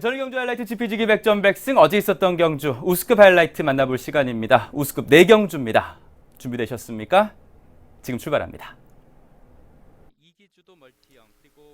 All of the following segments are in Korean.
저는 경주 하이라이트 GPG기 100점 100승 어제 있었던 경주 우스급 하이라이트 만나볼 시간입니다. 우스급 4경주입니다. 준비되셨습니까? 지금 출발합니다.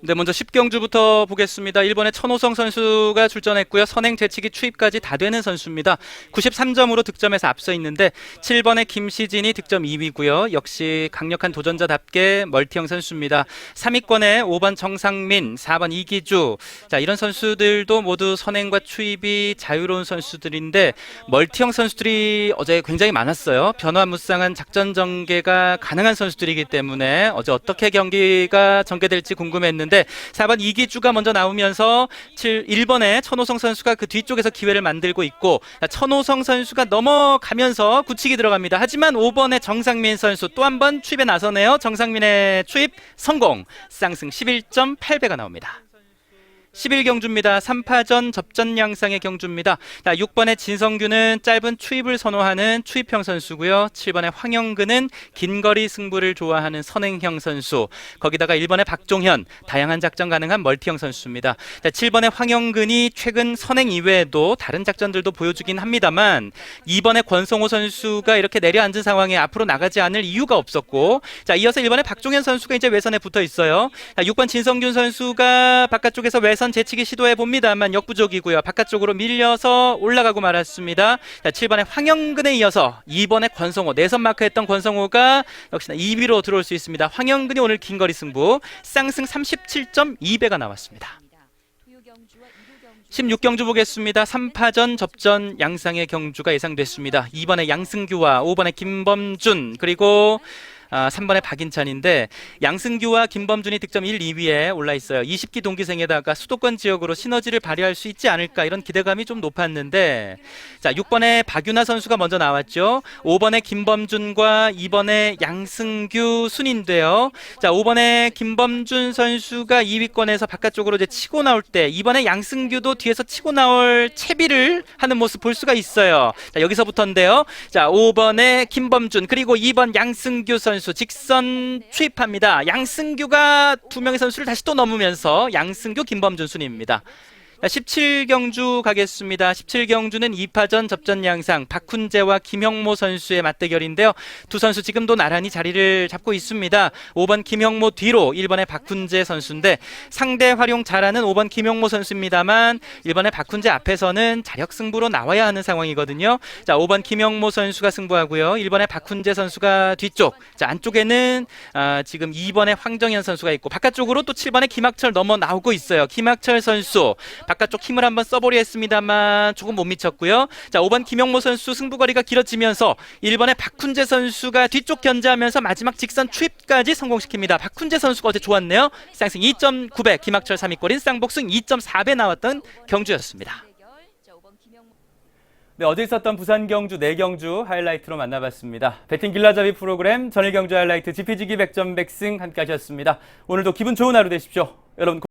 네, 먼저 10경주부터 보겠습니다. 일본의 천호성 선수가 출전했고요. 선행 재치기 추입까지 다 되는 선수입니다. 93점으로 득점에서 앞서 있는데 7번의 김시진이 득점 2위고요. 역시 강력한 도전자답게 멀티형 선수입니다. 3위권에 5번 정상민, 4번 이기주. 자, 이런 선수들도 모두 선행과 추입이 자유로운 선수들인데 멀티형 선수들이 어제 굉장히 많았어요. 변화무쌍한 작전 전개가 가능한 선수들이기 때문에 어제 어떻게 경기가 전개될지 궁금했는데 4번 이기주가 먼저 나오면서 7, 1번에 천호성 선수가 그 뒤쪽에서 기회를 만들고 있고 자, 천호성 선수가 넘어가면서 굳히기 들어갑니다. 하지만 5번의 정상민 선수 또 한 번 추입에 나서네요. 정상민의 추입 성공. 쌍승 11.8배가 나옵니다. 11경주입니다. 3파전 접전 양상의 경주입니다. 자, 6번의 진성규는 짧은 추입을 선호하는 추입형 선수고요. 7번의 황영근은 긴 거리 승부를 좋아하는 선행형 선수. 거기다가 1번의 박종현, 다양한 작전 가능한 멀티형 선수입니다. 자, 7번의 황영근이 최근 선행 이외에도 다른 작전들도 보여주긴 합니다만 2번의 권성호 선수가 이렇게 내려앉은 상황에 앞으로 나가지 않을 이유가 없었고 자, 이어서 1번의 박종현 선수가 이제 외선에 붙어 있어요. 자, 6번 진성균 선수가 바깥쪽에서 외선 제치기 시도해 봅니다만 역부족이고요. 바깥쪽으로 밀려서 올라가고 말았습니다. 자, 7번의 황영근에 이어서 2번의 권성호 내선 마크했던 권성호가 역시나 2위로 들어올 수 있습니다. 황영근이 오늘 긴 거리 승부 쌍승 37.2배가 나왔습니다. 16경주 보겠습니다. 3파전 접전 양상의 경주가 예상됐습니다. 2번의 양승규와 5번의 김범준 그리고 아, 3번의 박인찬인데 양승규와 김범준이 득점 1, 2위에 올라 있어요. 20기 동기생에다가 수도권 지역으로 시너지를 발휘할 수 있지 않을까 이런 기대감이 좀 높았는데 자 6번의 박윤아 선수가 먼저 나왔죠. 5번의 김범준과 2번의 양승규 순인데요. 자 5번의 김범준 선수가 2위권에서 바깥쪽으로 이제 치고 나올 때 이번에 양승규도 뒤에서 치고 나올 채비를 하는 모습 볼 수가 있어요. 자 여기서부터인데요. 자 5번의 김범준 그리고 2번 양승규 선수 직선 추입합니다. 양승규가 두 명의 선수를 다시 또 넘으면서 양승규 김범준 순입니다. 17경주 가겠습니다. 17경주는 2파전 접전 양상 박훈재와 김형모 선수의 맞대결인데요. 두 선수 지금도 나란히 자리를 잡고 있습니다. 5번 김형모 뒤로 1번의 박훈재 선수인데 상대 활용 잘하는 5번 김형모 선수입니다만 1번의 박훈재 앞에서는 자력 승부로 나와야 하는 상황이거든요. 자, 5번 김형모 선수가 승부하고요. 1번의 박훈재 선수가 뒤쪽. 자, 안쪽에는 아, 지금 2번의 황정현 선수가 있고 바깥쪽으로 또 7번의 김학철 넘어 나오고 있어요. 김학철 선수 바깥쪽 힘을 한번 써보려 했습니다만 조금 못 미쳤고요. 자, 5번 김영모 선수 승부거리가 길어지면서 1번의 박훈재 선수가 뒤쪽 견제하면서 마지막 직선 추입까지 성공시킵니다. 박훈재 선수가 어제 좋았네요. 쌍승 2.9배, 김학철 3위꼴인 쌍복승 2.4배 나왔던 경주였습니다. 네, 어제 있었던 부산 경주 4경주 하이라이트로 만나봤습니다. 배팅 길라잡이 프로그램 전일 경주 하이라이트 GPG기 100점 100승 함께 하셨습니다. 오늘도 기분 좋은 하루 되십시오. 여러분